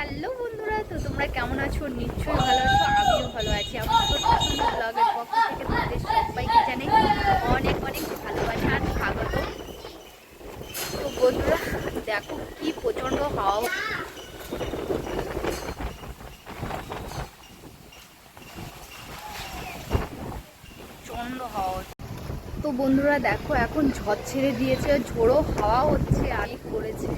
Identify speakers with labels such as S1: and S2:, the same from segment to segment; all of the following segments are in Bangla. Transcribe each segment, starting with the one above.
S1: হ্যালো বন্ধুরা, তো তোমরা কেমন আছো? নিশ্চয়ই ভালো আছো, আমিও ভালো আছি। আমার সুন্দর ব্লগের পক্ষ থেকে তোমাদের সবাইকে জানাই অনেক অনেক ভালোবাসা আর স্বাগত। তো বন্ধুরা, দেখো কি প্রচণ্ড হাওয়া। প্রচণ্ড হাওয়া। তো বন্ধুরা, দেখো এখন ঝড় ছেড়ে দিয়েছে, ঝোড়ো হাওয়া হচ্ছে আর করেছে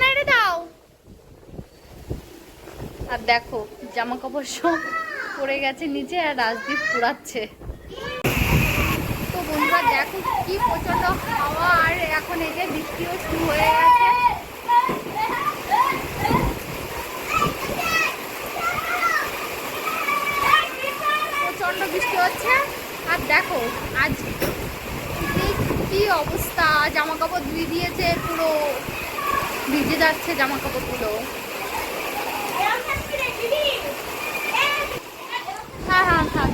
S1: নাইরে দাও আর দেখো জামা কাপড় সব পড়ে গেছে নিচে আর রাজদীপ পুরাচ্ছে তো বন্ধুরা, দেখো কি প্রচণ্ড হাওয়া, আর এখন এই যে বৃষ্টিও শুরু হয়ে গেছে। প্রচণ্ড বৃষ্টি হচ্ছে। আর দেখো, আজ কি অবস্থা? জামা কাপড় ধুয়ে দিয়েছে পুরো, ভিজে যাচ্ছে জামা কাপড়গুলো হ্যাঁ হ্যাঁ হ্যাঁ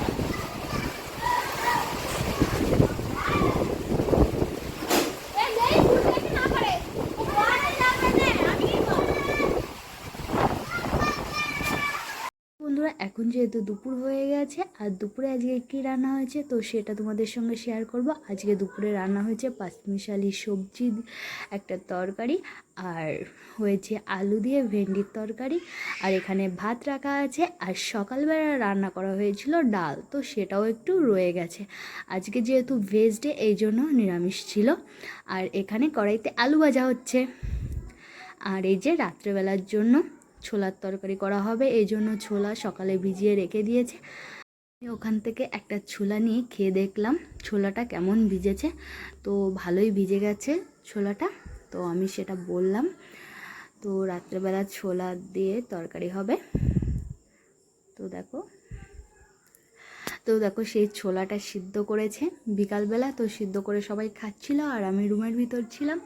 S1: বন্ধুরা এখন যেহেতু দুপুর হয়ে গেছে আর দুপুরে আজকে কী রান্না হয়েছে, তো সেটা তোমাদের সঙ্গে শেয়ার করব। আজকে দুপুরে রান্না হয়েছে পাঁচমিশালি সবজি, একটা তরকারি আর হয়েছে আলু দিয়ে ভেন্ডির তরকারি। আর এখানে ভাত রাখা আছে আর সকালবেলা রান্না করা হয়েছিল ডাল, তো সেটাও একটু রয়ে গেছে। আজকে যেহেতু ভেজ ডে এই জন্য নিরামিষ ছিল। আর এখানে কড়াইতে আলু ভাজা হচ্ছে। আর এই যে রাত্রেবেলার জন্য ছোলার তরকারি করা হবে, এই জন্য ছোলা সকালে ভিজিয়ে রেখে দিয়েছে। ওখান থেকে একটা ছোলা নিয়ে খেয়ে দেখলাম, ছোলাটা কেমন ভিজেছে। তো ভালোই ভিজে গেছে ছোলাটা, তো আমি সেটা বললাম। তো রাত্রেবেলা ছোলা দিয়ে তরকারি হবে। তো দেখো তো দেখো সেই ছোলাটা সিদ্ধ করেছে বিকালবেলা, তো সিদ্ধ করে সবাই খাচ্ছিল আর আমি রুমের ভিতর ছিলাম,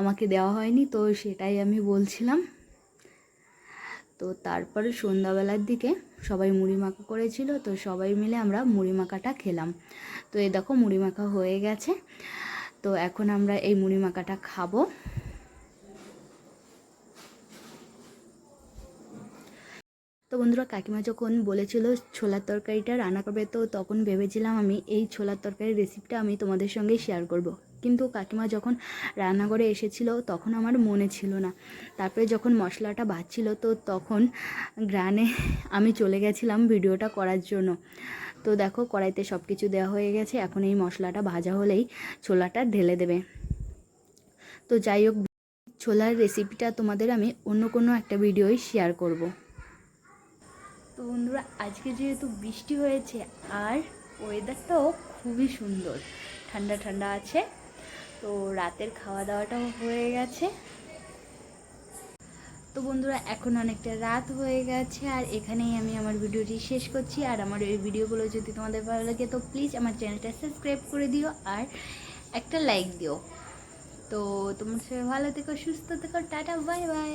S1: আমাকে দেওয়া হয়নি, তো সেটাই আমি বলছিলাম। তো তারপরে সন্ধ্যাবেলার দিকে সবাই মুড়ি মাখা করেছিল, তো সবাই মিলে আমরা মুড়ি মাখাটা খেলাম তো এই দেখো মুড়ি মাখা হয়ে গেছে, তো এখন আমরা এই মুড়ি মাখাটা খাব তো বন্ধুরা, কাকিমা যখন বলেছিল ছোলার তরকারিটা রান্না করবে, তো তখন ভেবেছিলাম আমি এই ছোলার তরকারির রেসিপিটা আমি তোমাদের সঙ্গে শেয়ার করব। কিন্তু কাকিমা যখন রান্নাঘরে এসেছিল তখন আমার মনে ছিল না। তারপরে যখন মশলাটা বাজছিল তো তখন গ্রানে আমি চলে গেছিলাম ভিডিওটা করার জন্য। তো দেখো কড়াইতে সব কিছু দেওয়া হয়ে গেছে, এখন এই মশলাটা ভাজা হলেই ছোলাটা ঢেলে দেবে। তো যাই হোক, ছোলার রেসিপিটা তোমাদের আমি অন্য কোনো একটা ভিডিওই শেয়ার করব। তো বন্ধুরা, আজকে যেহেতু বৃষ্টি হয়েছে আর ওয়েদারটাও খুবই সুন্দর। ঠান্ডা ঠান্ডা আছে। তো রাতের খাওয়া দাওয়াটাও হয়ে গেছে। তো বন্ধুরা, এখন অনেকটা রাত হয়ে গেছে আর এখানেই আমি আমার ভিডিওটি শেষ করছি। আর আমার এই ভিডিওগুলো যদি তোমাদের ভালো লাগে, তো প্লিজ আমার চ্যানেলটা সাবস্ক্রাইব করে দিও আর একটা লাইক দিও। তো তোমার সবাই ভালো থেকো, সুস্থ থেকো, টাটা বাই বাই